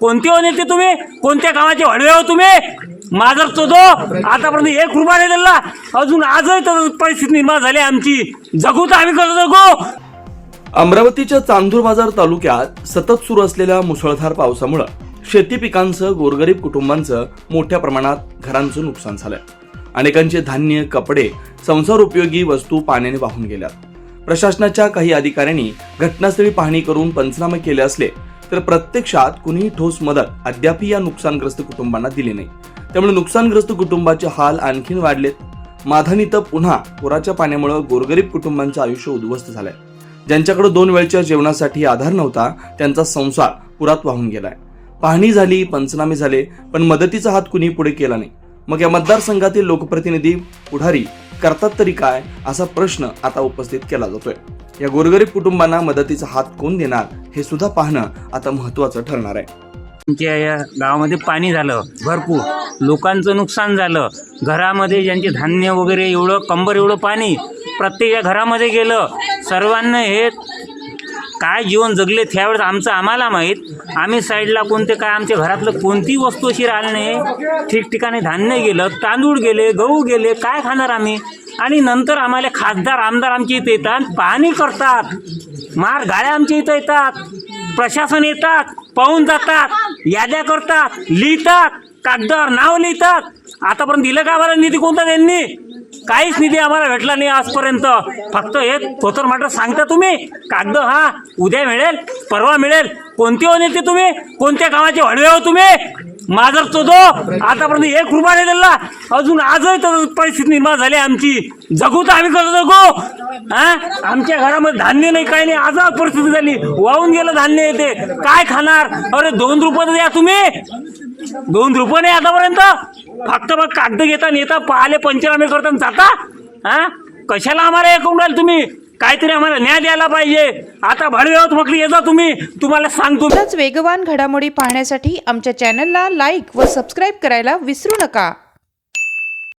कोणते हो नेते तुम्ही? कोणत्या कामाचे हडवे हो तुम्ही? माझा चोदो आतापर्यंत एक रुपया नाही दिला. अजून आजही तर परिस्थिती निर्माण झाली आमची. जगू तर आम्ही कसं जगू? अमरावतीच्या चांदूर बाजार तालुक्यात सतत सुरू असलेल्या मुसळधार पावसामुळं शेती पिकांचं गोरगरीब कुटुंबांचं मोठ्या प्रमाणात घरांचं नुकसान झालंय. अनेकांचे धान्य कपडे संसार उपयोगी वस्तू पाण्याने वाहून गेल्यात. प्रशासनाच्या काही अधिकाऱ्यांनी घटनास्थळी पाहणी करून पंचनामे केले असले तर प्रत्यक्षात कुणीही ठोस मदत अद्यापही या नुकसानग्रस्त कुटुंबांना दिली नाही. त्यामुळे नुकसानग्रस्त कुटुंबाचे हाल आणखीन वाढलेत. माधान इथं पुन्हा पुराच्या पाण्यामुळे गोरगरीब कुटुंबांचं आयुष्य उद्ध्वस्त झालंय. ज्यांच्याकडे दोन वेळच्या जेवणासाठी आधार नव्हता त्यांचा संसार पुरात वाहून गेलाय. पाहणी झाली पंचनामे झाले पण मदतीचा हात कुणी पुढे केला नाही. मग या मतदारसंघातील लोकप्रतिनिधी पुढारी करतात तरी काय असा प्रश्न आता उपस्थित केला जातोय. या गोरगरीब कुटुंबांना मदतीचा हात कोण देणार? हे सुद्धा पाहणं आता महत्वाचं ठरणार आहे. आमच्या या गावामध्ये पाणी झालं भरपूर. लोकांचं नुकसान झालं. घरामध्ये ज्यांचे धान्य वगैरे एवढं कंबर एवढं पाणी प्रत्येक घरामध्ये गेलं. सर्वांना हे काय जीवन जगले त्यावेळेस आमचं आम्हाला माहीत. आम्ही साईडला कोणते काय आमच्या घरातलं कोणती वस्तू अशी राहिली नाही. ठिकठिकाणी धान्य गेलं तांदूळ गेले गहू गेले काय खाणार आम्ही? आणि नंतर आम्हाला खासदार आमदार आमच्या इथे येतात पाहणी करतात. मार गाड्या आमच्या इथं येतात. प्रशासन येतात पाहून जातात याद्या करतात लिहितात कागदावर नाव लिहितात. आतापर्यंत दिलं का आम्हाला निधी कोणता त्यांनी? काहीच निधी आम्हाला भेटला नाही आजपर्यंत. फक्त हे थोतर मात्र सांगता तुम्ही कागद हा उद्या मिळेल परवा मिळेल. कोणते हो नेते तुम्ही? कोणत्या गावाचे हडवे हो तुम्ही? माझा चोदो आतापर्यंत एक रुपया नाही दिला. अजून आजही तर परिस्थिती निर्माण झाली आमची. जगू तर आम्ही कसं जगू? हा? आमच्या घरामध्ये धान्य नाही काही नाही. आज परिस्थिती झाली. वाहून गेलं धान्य येते काय खाणार? अरे दोन रुपये द्या तुम्ही. दोन रुपये नाही आतापर्यंत. फक्त मग कागद घेता नेता पाहिले पंचनामे करता आणि जाता. हा? कशाला आम्हाला हे करून राहिले तुम्ही? काहीतरी आम्हाला न्याय द्यायला पाहिजे. आता भाडवे आहोत म्हटलं येता तुम्ही. तुम्हाला सांगतो वेगवान घडामोडी पाहण्यासाठी आमच्या चॅनलला लाईक व सबस्क्राईब करायला विसरू नका.